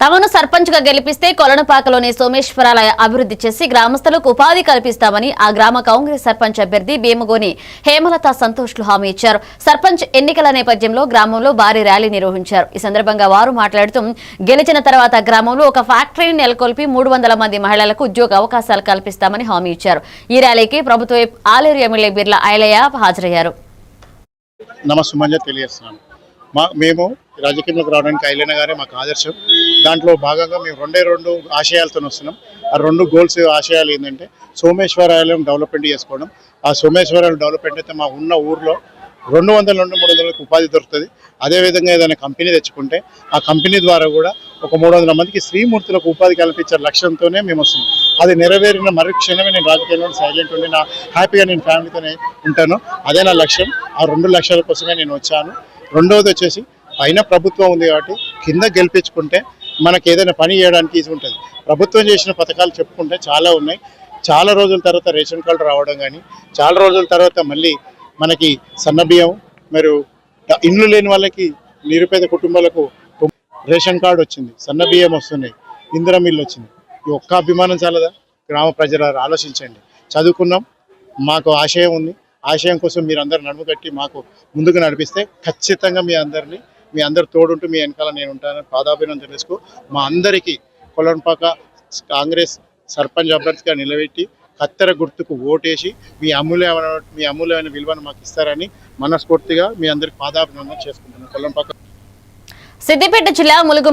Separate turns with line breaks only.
తమను సర్పంచ్గా గెలిపిస్తే కొలనుపాకలోని సోమేశ్వరాలయ అభివృద్ధి చేసి గ్రామస్తులకు ఉపాధి కల్పిస్తామని ఆ గ్రామ కాంగ్రెస్ సర్పంచ్ అభ్యర్థి భీమగోని హేమలత సంతోష్లు హామీ ఇచ్చారు. సర్పంచ్ ఎన్నికల నేపథ్యంలో గ్రామంలో భారీ ర్యాలీ నిర్వహించారు. ఈ సందర్భంగా వారు మాట్లాడుతూ గెలిచిన తర్వాత గ్రామంలో ఒక ఫ్యాక్టరీని నెలకొల్పి మూడు వందల మంది మహిళలకు ఉద్యోగ అవకాశాలు కల్పిస్తామని హామీ ఇచ్చారు. ఈ ర్యాలీకి ప్రభుత్వ ఆలేరు ఎమ్మెల్యే బిర్లా ఐలయ్య హాజరయ్యారు.
తెలియజేస్తున్నాను. మా మేము రాజకీయంలోకి రావడానికి ఐలైన గారే మాకు ఆదర్శం. దాంట్లో భాగంగా మేము రెండే రెండు ఆశయాలతో వస్తున్నాం. ఆ రెండు గోల్స్ ఆశయాలు ఏంటంటే సోమేశ్వరాలయం డెవలప్మెంట్ చేసుకోవడం. ఆ సోమేశ్వరాలయం డెవలప్మెంట్ అయితే మా ఉన్న ఊర్లో రెండు వందల నుండి మూడు వందలకు ఉపాధి దొరుకుతుంది. అదేవిధంగా ఏదైనా కంపెనీ తెచ్చుకుంటే ఆ కంపెనీ ద్వారా కూడా ఒక మూడు వందల మందికి శ్రీమూర్తులకు ఉపాధి కల్పించే లక్ష్యంతోనే మేము వస్తున్నాం. అది నెరవేరిన మరు క్షణమే నేను రాజకీయంలో సైలెంట్ ఉండి నా హ్యాపీగా నేను ఫ్యామిలీతోనే ఉంటాను. అదే నా లక్ష్యం. ఆ రెండు లక్ష్యాల కోసమే నేను వచ్చాను. రెండవది వచ్చేసి పైన ప్రభుత్వం ఉంది కాబట్టి కింద గెలిపించుకుంటే మనకి ఏదైనా పని చేయడానికి ఈజీ ఉంటుంది. ప్రభుత్వం చేసిన పథకాలు చెప్పుకుంటే చాలా ఉన్నాయి. చాలా రోజుల తర్వాత రేషన్ కార్డు రావడం కానీ చాలా రోజుల తర్వాత మళ్ళీ మనకి సన్నబియ్యం మరియు ఇండ్లు లేని వాళ్ళకి నిరుపేద కుటుంబాలకు రేషన్ కార్డు వచ్చింది. సన్నబియ్యం వస్తున్నాయి. ఇందిరా మిల్లు వచ్చింది. ఈ ఒక్క అభిమానం చాలదా? గ్రామ ప్రజల ఆలోచించండి. చదువుకున్నాం మాకు ఆశయం ఉంది. ఆశయం కోసం మీరు అందరు నడుము కట్టి మాకు ముందుకు నడిపిస్తే ఖచ్చితంగా మీ అందరినీ మీ అందరు తోడుంటూ మీ వెనకాల నేను ఉంటానని పాదాభినం తెలుసుకో మా అందరికీ కొలంపాక కాంగ్రెస్ సర్పంచ్ అభ్యర్థిగా నిలబెట్టి కత్తెర గుర్తుకు ఓటేసి మీ అమూల్యమైన మీ అమూల్యమైన విలువను మాకు ఇస్తారని మనస్ఫూర్తిగా మీ అందరికి పాదాభినందన చేసుకుంటున్నాను. కొలంపాక
సిద్దిపేట జిల్లా ములుగు